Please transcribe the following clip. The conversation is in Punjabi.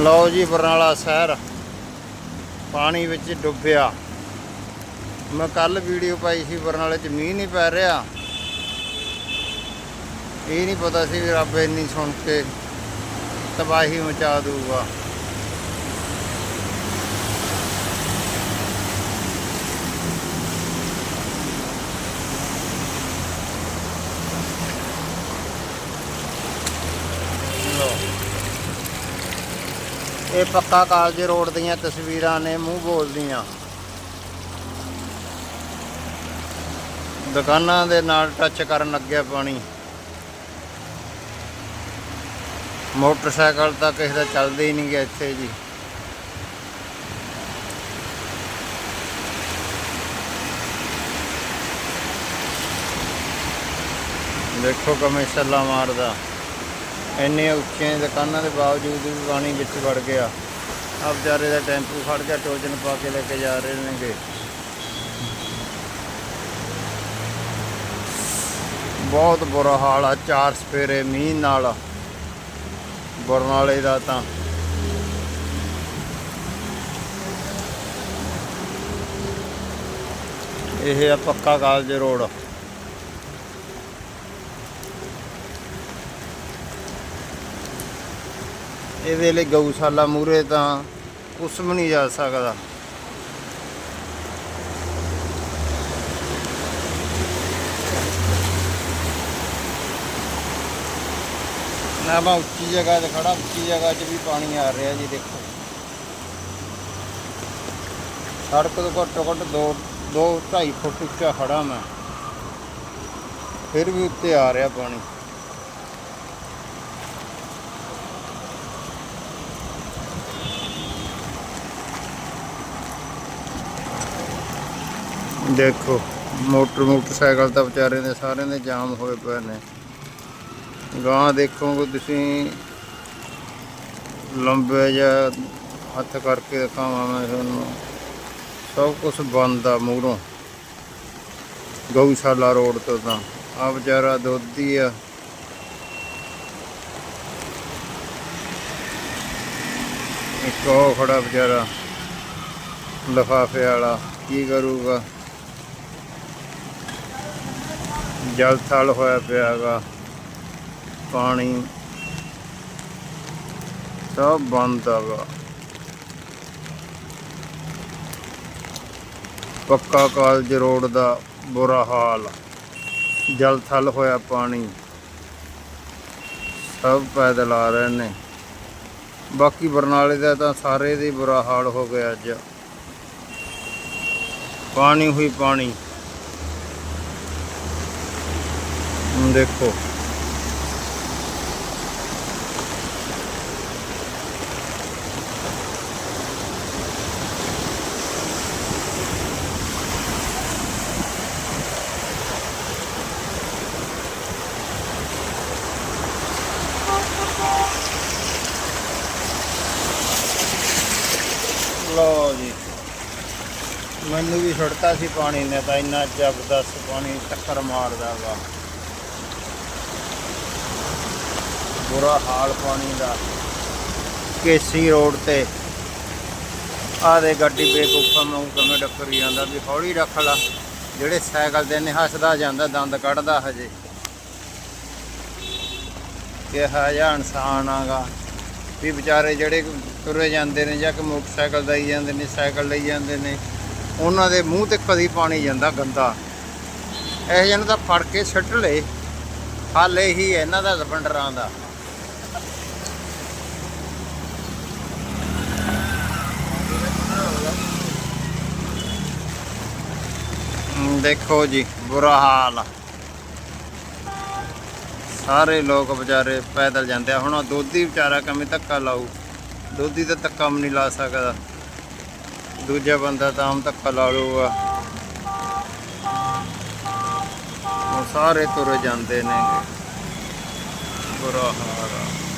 ਲਓ ਜੀ ਬਰਨਾਲਾ ਸ਼ਹਿਰ। ਪਾਣੀ ਵਿੱਚ ਡੁੱਬਿਆ। ਮੈਂ ਕੱਲ ਵੀਡੀਓ ਪਾਈ ਸੀ, ਬਰਨਾਲੇ 'ਚ ਮੀਂਹ ਨਹੀਂ ਪੈ ਰਿਹਾ। ਇਹ ਨਹੀਂ ਪਤਾ ਸੀ ਵੀ ਰੱਬ ਇੰਨੀ ਸੁਣ ਕੇ ਤਬਾਹੀ ਮਚਾ ਦੂਗਾ ਇਹ ਪੱਕਾ ਕਾਲਜ ਰੋਡ ਦੀਆਂ ਤਸਵੀਰਾਂ ਨੇ, ਮੂੰਹ ਬੋਲਦੀਆਂ। ਦੁਕਾਨਾਂ ਦੇ ਨਾਲ ਟੱਚ ਕਰਨ ਲੱਗਿਆ ਪਾਣੀ। ਮੋਟਰਸਾਈਕਲ ਤਾਂ ਕਿਸੇ ਦਾ ਚੱਲਦਾ ਹੀ ਨਹੀਂ ਗਿਆ ਇੱਥੇ ਜੀ। ਦੇਖੋ ਕਮੇ ਛੱਲਾ ਮਾਰਦਾ ਇੰਨੇ ਉੱਚੀਆਂ ਦੁਕਾਨਾਂ ਦੇ ਬਾਵਜੂਦ ਵੀ ਪਾਣੀ ਵਿੱਚ ਵੜ ਗਿਆ। ਆ ਵਿਚਾਰੇ ਦਾ ਟੈਂਪੂ ਖੜ ਗਿਆ ਟੋਜਨ ਪਾ ਕੇ ਲੈ ਕੇ ਜਾ ਰਹੇ ਨੇਗੇ। ਬਹੁਤ ਬੁਰਾ ਹਾਲ ਆ, ਚਾਰ ਸਪੇਰੇ ਮੀਂਹ ਨਾਲ। ਬਰਨਾਲੇ ਦਾ ਤਾਂ। ਇਹ ਆ ਪੱਕਾ ਕਾਲਜ ਰੋਡ। ਇਹਦੇ ਲਈ ਗਊਸ਼ਾਲਾ ਮੂਰੇ ਤਾਂ ਕੁਛ ਵੀ ਨਹੀਂ ਜਾ ਸਕਦਾ। ਨਾ ਮੈਂ ਉੱਚੀ ਜਗ੍ਹਾ ਤੇ ਖੜਾ, ਉੱਚੀ ਜਗ੍ਹਾ 'ਚ ਵੀ ਪਾਣੀ ਆ ਰਿਹਾ ਜੀ, ਦੇਖੋ। ਸੜਕ ਤੋਂ ਘੱਟੋ ਘੱਟ 2 2 2.5 ਫੁੱਟ ਉੱਚਾ ਖੜਾ ਮੈਂ। ਫਿਰ ਵੀ ਉੱਤੇ ਆ ਰਿਹਾ ਪਾਣੀ। ਦੇਖੋ, ਮੋਟਰ ਮੋਟਰਸਾਈਕਲ ਤਾਂ ਵਿਚਾਰੇ ਦੇ ਸਾਰਿਆਂ ਦੇ ਜਾਮ ਹੋਏ ਪਏ ਨੇ। ਗਾਂ ਦੇਖੋਗੇ ਤੁਸੀਂ, ਲੰਬੇ ਜਿਹਾ ਹੱਥ ਕਰਕੇ ਦਿਖਾਵਾਂ ਮੈਂ ਤੁਹਾਨੂੰ। ਸਭ ਕੁਝ ਬੰਦ ਆ ਮੂਹਰੋਂ। ਗਊਸ਼ਾਲਾ ਰੋਡ ਤੋਂ ਤਾਂ। ਆ ਵਿਚਾਰਾ ਦੋਧੀ ਆ। ਇੱਕ ਉਹ ਖੜਾ ਵਿਚਾਰਾ, ਲਫਾਫੇ ਵਾਲਾ। ਕੀ ਕਰੂਗਾ? ਜਲ ਥਲ ਹੋਇਆ ਪਿਆ ਪਿਆਗਾ ਪਾਣੀ ਸਭ ਬੰਦ ਹੈਗਾ। ਪੱਕਾ ਕਾਲਜ ਰੋਡ ਦਾ ਬੁਰਾ ਹਾਲ, ਜਲ ਥਲ ਹੋਇਆ ਪਾਣੀ, ਸਭ ਪੈਦਲ ਆ ਰਹੇ ਨੇ। ਬਾਕੀ ਬਰਨਾਲੇ ਦਾ ਤਾਂ ਸਾਰੇ ਦੇ ਬੁਰਾ ਹਾਲ ਹੋ ਗਿਆ ਅੱਜ। ਪਾਣੀ ਹੋਈ ਪਾਣੀ। ਹੁਣ ਦੇਖੋ। ਲਓ ਜੀ। ਮੈਨੂੰ ਵੀ ਛੁੱਟਤਾ ਸੀ ਪਾਣੀ ਨੇ ਤਾਂ ਇੰਨਾ ਜ਼ਬਰਦਸਤ ਪਾਣੀ ਟੱਕਰ ਮਾਰਦਾ ਵਾ। ਬੁਰਾ ਹਾਲ ਪਾਣੀ ਦਾ। ਕੇਸੀ ਰੋਡ ਤੇ। ਆਹ ਦੇ ਗੱਡੀ ਬੇਕੂਫਾ ਨੂੰ ਕਿਵੇਂ ਟੱਕਰੀ ਜਾਂਦਾ, ਵੀ ਹੌਲੀ ਰੱਖ ਲਾ। ਜਿਹੜੇ ਸਾਈਕਲ ਤੇ ਨੇ ਹੱਸਦਾ ਜਾਂਦਾ, ਦੰਦ ਕੱਢਦਾ ਹਜੇ। ਕਿਹਾ ਜਿਹਾ ਇਨਸਾਨ ਆਗਾ, ਵੀ ਵਿਚਾਰੇ ਜਿਹੜੇ ਤੁਰੇ ਜਾਂਦੇ ਨੇ ਜਾਂ ਕਿ ਮੋਟਰਸਾਈਕਲ ਲਈ ਜਾਂਦੇ ਨੇ, ਸਾਈਕਲ ਲਈ ਜਾਂਦੇ ਨੇ, ਉਹਨਾਂ ਦੇ ਮੂੰਹ ਤੇ ਕਦੀ ਪਾਣੀ ਜਾਂਦਾ ਗੰਦਾ। ਇਹ ਜਿਹਨੂੰ ਤਾਂ ਫੜ ਕੇ ਸਿੱਟ ਲੇ ਹਾਲੇ ਹੀ ਇਹਨਾਂ ਦਾ ਲਪੰਡਰਾਂ ਦਾ। ਦੇਖੋ ਜੀ, ਬੁਰਾ ਹਾਲ। ਸਾਰੇ ਲੋਕ ਵਿਚਾਰੇ ਪੈਦਲ ਜਾਂਦੇ ਆ। ਹੁਣ ਉਹ ਵਿਚਾਰਾ ਕਿਵੇਂ ਧੱਕਾ ਲਾਊ? ਦੋਧੀ ਤਾਂ ਧੱਕਾ ਵੀ ਨਹੀਂ ਲਾ ਸਕਦਾ। ਦੂਜਾ ਬੰਦਾ ਤਾਂ ਆਮ ਧੱਕਾ ਲਾ ਲੂਗਾ ਹੁਣ ਸਾਰੇ ਤੁਰੇ ਜਾਂਦੇ ਨੇ ਬੁਰਾ ਹਾਲ ਆ।